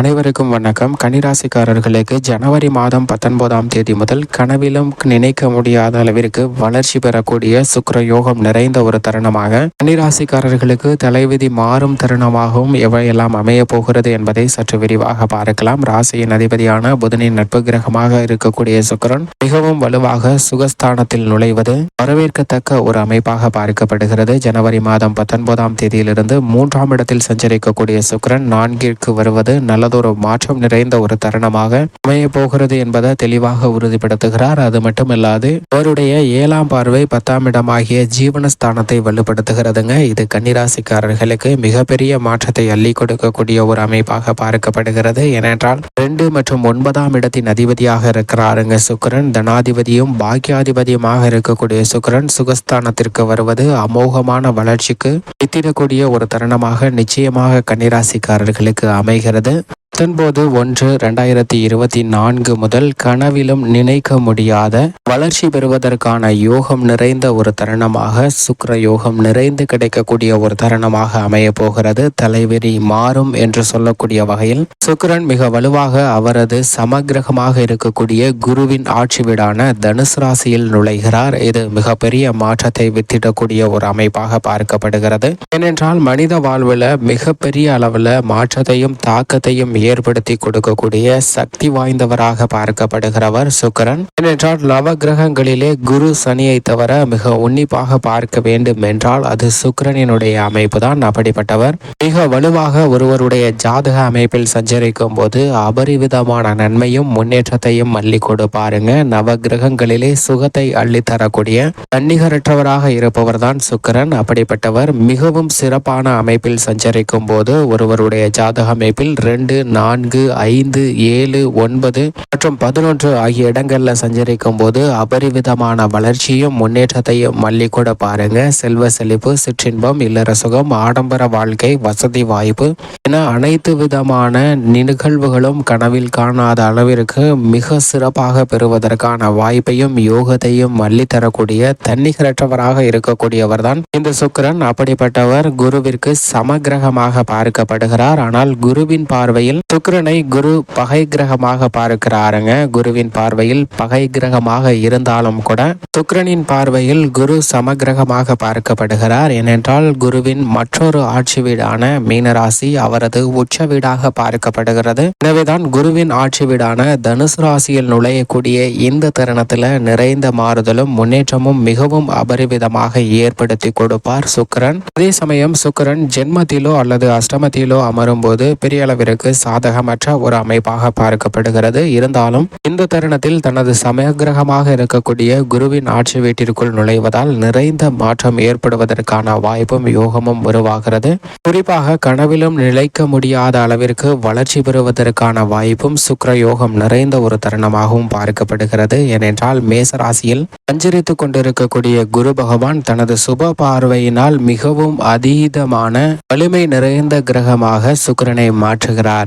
அனைவருக்கும் வணக்கம். கன்னிராசிக்காரர்களுக்கு ஜனவரி மாதம் பத்தொன்பதாம் தேதி முதல் கனவிலும் நினைக்க முடியாத அளவிற்கு வளர்ச்சி பெறக்கூடிய சுக்கர யோகம் நிறைந்த ஒரு தருணமாக கன்னிராசிக்காரர்களுக்கு தலைவிதி மாறும் தருணமாகவும் எவையெல்லாம் அமைய போகிறது என்பதை சற்று விரிவாக பார்க்கலாம். ராசியின் அதிபதியான புதனின் நட்பு கிரகமாக இருக்கக்கூடிய சுக்கரன் மிகவும் வலுவாக சுகஸ்தானத்தில் நுழைவது வரவேற்கத்தக்க ஒரு அமைப்பாக பார்க்கப்படுகிறது. ஜனவரி மாதம் பத்தொன்பதாம் தேதியிலிருந்து மூன்றாம் இடத்தில் சஞ்சரிக்கக்கூடிய சுக்கரன் நான்கிற்கு வருவது நல்ல நல்லதொரு மாற்றம் நிறைந்த ஒரு தருணமாக அமைய போகிறது என்பதை தெளிவாக உறுதிப்படுத்துகிறார். அது மட்டுமில்லாது அவருடைய ஏழாம் பார்வை பத்தாம் இடமாகிய ஜீவனஸ்தானத்தை வலுப்படுத்துகிறதுங்க. இது கன்னிராசிக்காரர்களுக்கு மிகப்பெரிய மாற்றத்தை அள்ளி கொடுக்கக்கூடிய ஒரு அமைப்பாக பார்க்கப்படுகிறது. ஏனென்றால் ரெண்டு மற்றும் ஒன்பதாம் இடத்தின் அதிபதியாக இருக்கிறாருங்க சுக்கரன். தனாதிபதியும் பாக்கியாதிபதியுமாக இருக்கக்கூடிய சுக்கரன் சுகஸ்தானத்திற்கு வருவது அமோகமான வளர்ச்சிக்கு வித்திடக்கூடிய ஒரு தருணமாக நிச்சயமாக கன்னிராசிக்காரர்களுக்கு அமைகிறது. பத்தொன்பது ஒன்று ரெண்டாயிரத்தி இருபத்தி நான்கு முதல் கனவிலும் நினைக்க முடியாத வளர்ச்சி பெறுவதற்கான யோகம் நிறைந்த ஒரு தருணமாக சுக்கர யோகம் நிறைந்து கிடைக்கக்கூடிய ஒரு தருணமாக அமைய போகிறது. தலைவெறி மாறும் என்று சொல்லக்கூடிய வகையில் சுக்கரன் மிக வலுவாக அவரது சமகிரகமாக இருக்கக்கூடிய குருவின் ஆட்சி வீடான தனுசு ராசியில் நுழைகிறார். இது மிகப்பெரிய மாற்றத்தை வித்திடக்கூடிய ஒரு அமைப்பாக பார்க்கப்படுகிறது. ஏனென்றால் மனித வாழ்வில் மிகப்பெரிய அளவில் மாற்றத்தையும் தாக்கத்தையும் ஏற்படுத்தி கொடுக்கக்கூடிய சக்தி வாய்ந்தவராக பார்க்கப்படுகிறவர் சுக்கரன். ஏனென்றால் நவ கிரகங்களிலே குரு சனியை தவிர மிக உன்னிப்பாக பார்க்க வேண்டும் என்றால் அது சுக்கரனினுடைய அமைப்பு தான் அப்படிப்பட்டவர் மிக வலுவாக ஒருவருடைய ஜாதக அமைப்பில் சஞ்சரிக்கும் போது அபரிவிதமான நன்மையும் முன்னேற்றத்தையும் அள்ளி கொடுப்பாருங்க நவ கிரகங்களிலே சுகத்தை அள்ளித்தரக்கூடிய தன்னிகரற்றவராக இருப்பவர் தான் சுக்கரன். அப்படிப்பட்டவர் மிகவும் சிறப்பான அமைப்பில் சஞ்சரிக்கும் போது ஒருவருடைய ஜாதக அமைப்பில் ரெண்டு நான்கு ஐந்து ஏழு ஒன்பது மற்றும் பதினொன்று ஆகிய இடங்களில் சஞ்சரிக்கும் போது அபரிவிதமான வளர்ச்சியும் முன்னேற்றத்தையும் மல்லிக்கூட பாருங்க. செல்வ செழிப்பு சிற்றின்பம் இல்லற சுகம் ஆடம்பர வாழ்க்கை வசதி வாய்ப்பு என அனைத்து விதமான நிகழ்வுகளும் கனவில் காணாத அளவிற்கு மிக சிறப்பாக பெறுவதற்கான வாய்ப்பையும் யோகத்தையும் மல்லி தரக்கூடிய தன்னிகரற்றவராக இருக்கக்கூடியவர் தான் இந்த சுக்கரன். அப்படிப்பட்டவர் குருவிற்கு சமகிரகமாக பார்க்கப்படுகிறார். ஆனால் குருவின் பார்வையில் சுக்கரனை குரு பகை கிரகமாக பார்க்கிறாருங்க. குருவின் பார்வையில் பகை கிரகமாக இருந்தாலும் கூட சுக்கரனின் பார்வையில் குரு சமகிரகமாக பார்க்கப்படுகிறார். ஏனென்றால் குருவின் மற்றொரு ஆட்சி வீடான மீனராசி அவரது உச்ச வீடாக பார்க்கப்படுகிறது. எனவேதான் குருவின் ஆட்சி வீடான தனுசு ராசியில் நுழையக்கூடிய இந்த தருணத்துல நிறைந்த மாறுதலும் முன்னேற்றமும் மிகவும் அபரிவிதமாக ஏற்படுத்தி கொடுப்பார் சுக்கரன். அதே சமயம் சுக்கரன் ஜென்மத்திலோ அல்லது அஷ்டமத்திலோ அமரும் போது பெரிய அளவிற்கு சாதகமற்ற ஒரு அமைப்பாக பார்க்கப்படுகிறது. இருந்தாலும் இந்த தருணத்தில் தனது சமயகிரகமாக இருக்கக்கூடிய குருவின் ஆட்சி வீட்டிற்குள் நுழைவதால் நிறைந்த மாற்றம் ஏற்படுவதற்கான வாய்ப்பும் யோகமும் உருவாகிறது. குறிப்பாக கனவிலும் நிலைக்க முடியாத அளவிற்கு வளர்ச்சி பெறுவதற்கான வாய்ப்பும் சுக்கர யோகம் நிறைந்த ஒரு தருணமாகவும் பார்க்கப்படுகிறது. ஏனென்றால் மேசராசியில் சஞ்சரித்துக் கொண்டிருக்கக்கூடிய குரு பகவான் தனது சுப பார்வையினால் மிகவும் அதீதமான வலிமை நிறைந்த கிரகமாக சுக்கரனை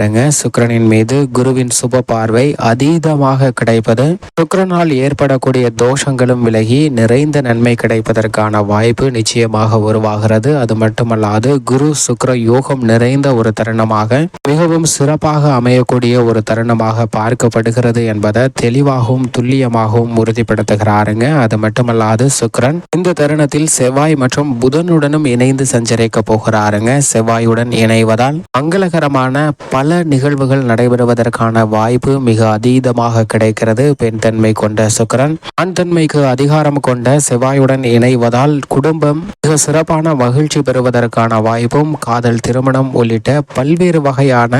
பாருங்க சுக்கரனின் மீது குருவின் சுப பார்வை அதீதமாக கிடைப்பது. சுக்கரனால் ஏற்படக்கூடிய தோஷங்களும் விலகி நிறைந்த நன்மை கிடைப்பதற்கான வாய்ப்பு நிச்சயமாக உருவாகிறது. அது மட்டுமல்லாது குரு சுக்கர யோகம் நிறைந்த ஒரு தருணமாக மிகவும் சிறப்பாக அமையக்கூடிய ஒரு தருணமாக பார்க்கப்படுகிறது என்பதை தெளிவாகவும் துல்லியமாகவும் உறுதிப்படுத்துகிறாருங்க. அது மட்டுமல்லாது சுக்கரன் இந்த தருணத்தில் செவ்வாய் மற்றும் புதனுடனும் இணைந்து சஞ்சரிக்க போகிறாருங்க. செவ்வாயுடன் இணைவதால் மங்களகரமான பல நிகழ்வுகள் நடைபெறுவதற்கான வாய்ப்பு மிக அதீதமாக கிடைக்கிறது. பெண் தன்மை கொண்ட சுக்கரன் ஆண் தன்மைக்கு அதிகாரம் கொண்ட செவ்வாயுடன் இணைவதால் குடும்பம் மிக சிறப்பான மகிழ்ச்சி பெறுவதற்கான வாய்ப்பும் காதல் திருமணம் உள்ளிட்ட பல்வேறு வகையான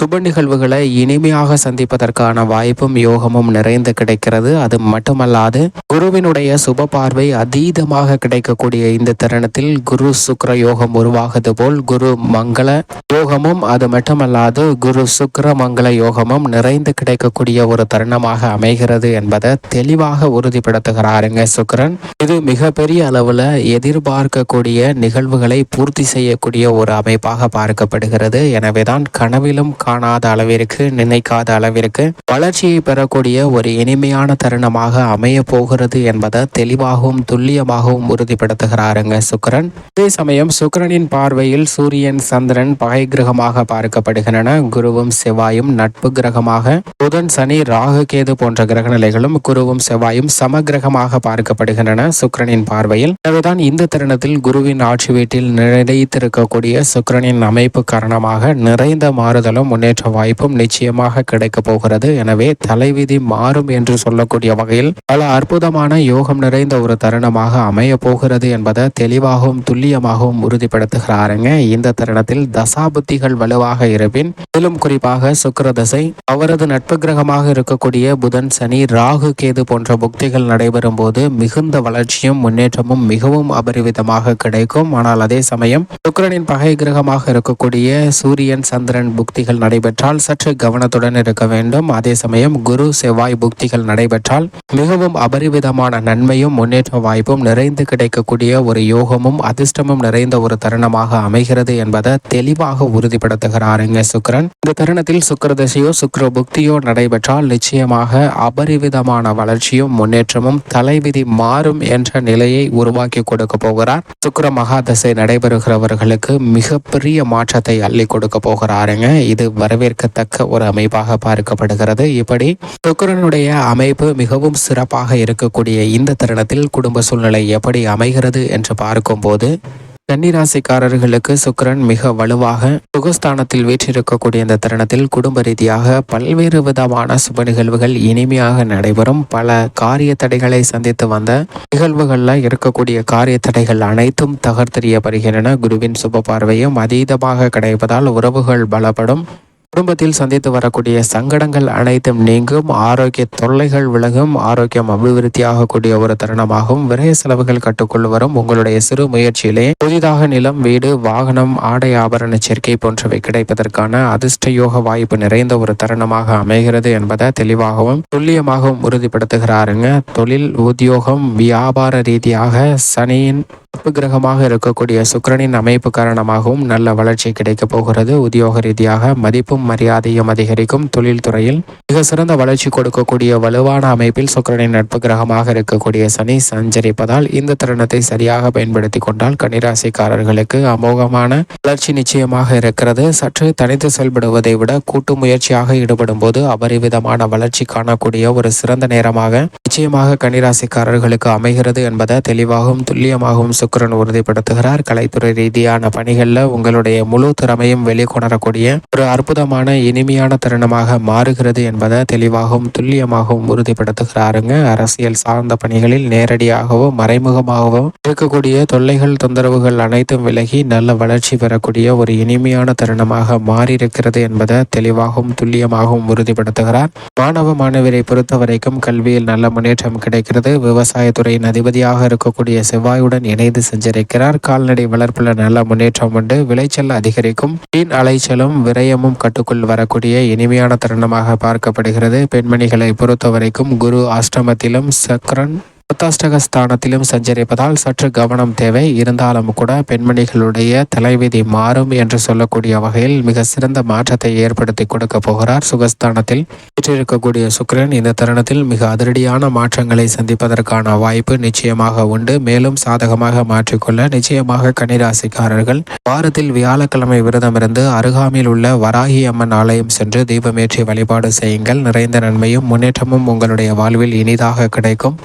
சுப நிகழ்வுகளை இனிமையாக சந்திப்பதற்கான வாய்ப்பும் யோகமும் நிறைந்து கிடைக்கிறது. அது மட்டுமல்லாது குருவினுடைய சுப பார்வை அதீதமாக கிடைக்கக்கூடிய இந்த தருணத்தில் குரு சுக்கர யோகம் உருவாகுது போல் குரு மங்கள யோகமும் அது மட்டுமல்லாது குரு சுக்கர மங்கள யோகமும் நிறைந்து கிடைக்கக்கூடிய ஒரு தருணமாக அமைகிறது என்பதை தெளிவாக உறுதிப்படுத்துகிறாருங்க சுக்கரன். இது மிகப்பெரிய அளவுல எதிர்பார்க்கக்கூடிய நிகழ்வுகளை பூர்த்தி செய்யக்கூடிய ஒரு அமைப்பாக பார்க்கப்படுகிறது. எனவேதான் கனவிலும் காணாத அளவிற்கு நினைக்காத அளவிற்கு வளர்ச்சியை பெறக்கூடிய ஒரு இனிமையான தருணமாக அமைய போகிறது என்பதை தெளிவாகவும் துல்லியமாகவும் உறுதிப்படுத்துகிறாருங்க சுக்கரன். அதே சமயம் சுக்கரனின் பார்வையில் சூரியன் சந்திரன் பகை கிரகமாக பார்க்கப்படுகின்றன. குருவும் செவ்வாயும் நட்பு கிரகமாக புதன் சனி ராகு கேது போன்ற கிரகநிலைகளும் குருவும் செவ்வாயும் சமகிரகமாக பார்க்கப்படுகின்றன சுக்கிரனின் பார்வையில். எனவேதான் இந்த தருணத்தில் குருவின் ஆட்சி வீட்டில் நிலைத்திருக்கக்கூடிய சுக்கரனின் அமைப்பு காரணமாக நிறைந்த மாறுதலும் முன்னேற்ற வாய்ப்பும் நிச்சயமாக கிடைக்கப் போகிறது. எனவே தலைவிதி மாறும் என்று சொல்லக்கூடிய வகையில் பல அற்புதமான யோகம் நிறைந்த ஒரு தருணமாக அமைய போகிறது என்பதை தெளிவாகவும் துல்லியமாகவும் உறுதிப்படுத்துகிறாருங்க. இந்த தருணத்தில் தசாபுத்திகள் வலுவாக இருப்பின் அதிலும் குறிப்பாக சுக்கிர தசை அவரது நட்பு கிரகமாக இருக்கக்கூடிய புதன் சனி ராகு கேது போன்ற புக்திகள் நடைபெறும் போது மிகுந்த வளர்ச்சியும் முன்னேற்றமும் மிகவும் அபரிவிதமாக கிடைக்கும். ஆனால் அதே சமயம் சுக்கரனின் பகை கிரகமாக இருக்கக்கூடிய சூரியன் சந்திரன் புக்திகள் நடைபெற்றால் சற்று கவனத்துடன் இருக்க வேண்டும். அதே சமயம் குரு செவ்வாய் புக்திகள் நடைபெற்றால் மிகவும் அபரிவிதமான நன்மையும் முன்னேற்ற வாய்ப்பும் நிறைந்து கிடைக்கக்கூடிய ஒரு யோகமும் அதிர்ஷ்டமும் நிறைந்த ஒரு தருணமாக அமைகிறது என்பதை தெளிவாக உறுதிப்படுத்துகிறாருங்க சுக்கிரன். இந்த தருணத்தில் சுக்கிர தசையோ புக்தியோ நடைபெற்றால் நிச்சயமாக அபரிவிதமான வளர்ச்சியும் முன்னேற்றமும் தலைவிதி மாறும் என்ற நிலையை உருவாக்கி கொடுக்க போகிறார். சுக்கிர மகாதசை நடைபெறுகிறவர்களுக்கு மிகப்பெரிய மாற்றத்தை அள்ளி கொடுக்க போகிறாருங்க. இது வரவேற்கத்தக்க ஒரு அமைப்பாக பார்க்கப்படுகிறது. இப்படி சுக்கிரனுடைய அமைப்பு மிகவும் சிறப்பாக இருக்கக்கூடிய இந்த தருணத்தில் குடும்ப சூழ்நிலை எப்படி அமைகிறது என்று பார்க்கும்போது கன்னிராசிக்காரர்களுக்கு சுக்கிரன் மிக வலுவாக சுகஸ்தானத்தில் வீற்றிருக்கக்கூடிய இந்த தருணத்தில் குடும்ப ரீதியாக பல்வேறு விதமான சுப நிகழ்வுகள் இனிமையாக நடைபெறும். பல காரிய தடைகளை சந்தித்து வந்த நிகழ்வுகள்ல இருக்கக்கூடிய காரிய தடைகள் அனைத்தும் தகர்த்தெறியப்படுகின்றன. குருவின் சுப பார்வையும் அதீதமாக கிடைப்பதால் உறவுகள் பலப்படும். குடும்பத்தில் சந்தித்து வரக்கூடிய சங்கடங்கள் அனைத்தும் நீங்கும். ஆரோக்கிய தொல்லைகள் விலகும். ஆரோக்கியம் அபிவிருத்தி ஆகக்கூடிய ஒரு தருணமாகவும் விரைய செலவுகள் கட்டுக்குள் வரும் உங்களுடைய சிறு முயற்சியிலே புதிதாக நிலம் வீடு வாகனம் ஆடை ஆபரண சேர்க்கை போன்றவை கிடைப்பதற்கான அதிர்ஷ்ட யோக வாய்ப்பு நிறைந்த ஒரு தருணமாக அமைகிறது என்பதை தெளிவாகவும் துல்லியமாகவும் உறுதிப்படுத்துகிறாருங்க. தொழில் உத்தியோகம் வியாபார ரீதியாக சனியின் நட்பு கிரகமாக இருக்கக்கூடிய சுக்கரனின் அமைப்பு காரணமாகவும் நல்ல வளர்ச்சி கிடைக்கப் போகிறது. உத்தியோக ரீதியாக மதிப்பும் மரியாதையும் அதிகரிக்கும். தொழில் துறையில் மிக சிறந்த வளர்ச்சி கொடுக்கக்கூடிய வலுவான அமைப்பில் சுக்கிரனின் நட்பு கிரகமாக இருக்கக்கூடிய சனி சஞ்சரிப்பதால் இந்த தருணத்தை சரியாக பயன்படுத்தி கொண்டால் கன்னிராசிக்காரர்களுக்கு அமோகமான வளர்ச்சி நிச்சயமாக இருக்கிறது. சற்று தனித்து செயல்படுவதை விட கூட்டு முயற்சியாக ஈடுபடும் போது அபரிவிதமான வளர்ச்சி காணக்கூடிய ஒரு சிறந்த நேரமாக நிச்சயமாக கன்னிராசிக்காரர்களுக்கு அமைகிறது என்பதை தெளிவாகவும் துல்லியமாகவும் சுக்கிரன் உறுதிப்படுத்துகிறார். கலைத்துறை ரீதியான பணிகளில் உங்களுடைய முழு திறமையும் வெளிக்கொணரக்கூடிய ஒரு அற்புதமான இனிமையான தருணமாக மாறுகிறது என்பதை தெளிவாகவும் துல்லியமாகவும் உறுதிப்படுத்துகிறாருங்க. அரசியல் சார்ந்த பணிகளில் நேரடியாகவோ மறைமுகமாகவோ இருக்கக்கூடிய தொல்லைகள் தொந்தரவுகள் அனைத்தும் விலகி நல்ல வளர்ச்சி பெறக்கூடிய ஒரு இனிமையான தருணமாக மாறியிருக்கிறது என்பதை தெளிவாகவும் துல்லியமாகவும் உறுதிப்படுத்துகிறார். மாணவ மாணவரை பொறுத்த வரைக்கும் கல்வியில் நல்ல முன்னேற்றம் கிடைக்கிறது. விவசாயத்துறையின் அதிபதியாக இருக்கக்கூடிய செவ்வாயுடன் இணைந்து செஞ்சிருக்கிறார். கால்நடை வளர்ப்புல நல்ல முன்னேற்றம் உண்டு. விளைச்சல் அதிகரிக்கும். வீண் அலைச்சலும் விரயமும் கட்டுக்குள் வரக்கூடிய இனிமையான தருணமாக பார்க்கப்படுகிறது. பெண்மணிகளை பொறுத்த வரைக்கும் குரு ஆஷ்டமத்திலும் சக்கரன் அர்த்தாஷ்டக ஸ்தானத்திலும் சஞ்சரிப்பதால் சற்று கவனம் தேவை. இருந்தாலும் கூட பெண்மணிகளுடைய தலைவிதி மாறும் என்று சொல்லக்கூடிய வகையில் மிக சிறந்த மாற்றத்தை ஏற்படுத்தி கொடுக்க போகிறார். சுகஸ்தானத்தில் பெற்றிருக்கக்கூடிய சுக்கிரன் இந்த தருணத்தில் மிக அதிரடியான மாற்றங்களை சந்திப்பதற்கான வாய்ப்பு நிச்சயமாக உண்டு. மேலும் சாதகமாக மாற்றிக்கொள்ள நிச்சயமாக கனிராசிக்காரர்கள் வாரத்தில் வியாழக்கிழமை விரதமிருந்து அருகாமையில் உள்ள வராகி அம்மன் ஆலயம் சென்று தீபமேற்றி வழிபாடு செய்யுங்கள். நிறைந்த நன்மையும் முன்னேற்றமும் உங்களுடைய வாழ்வில் இனிதாக கிடைக்கும்.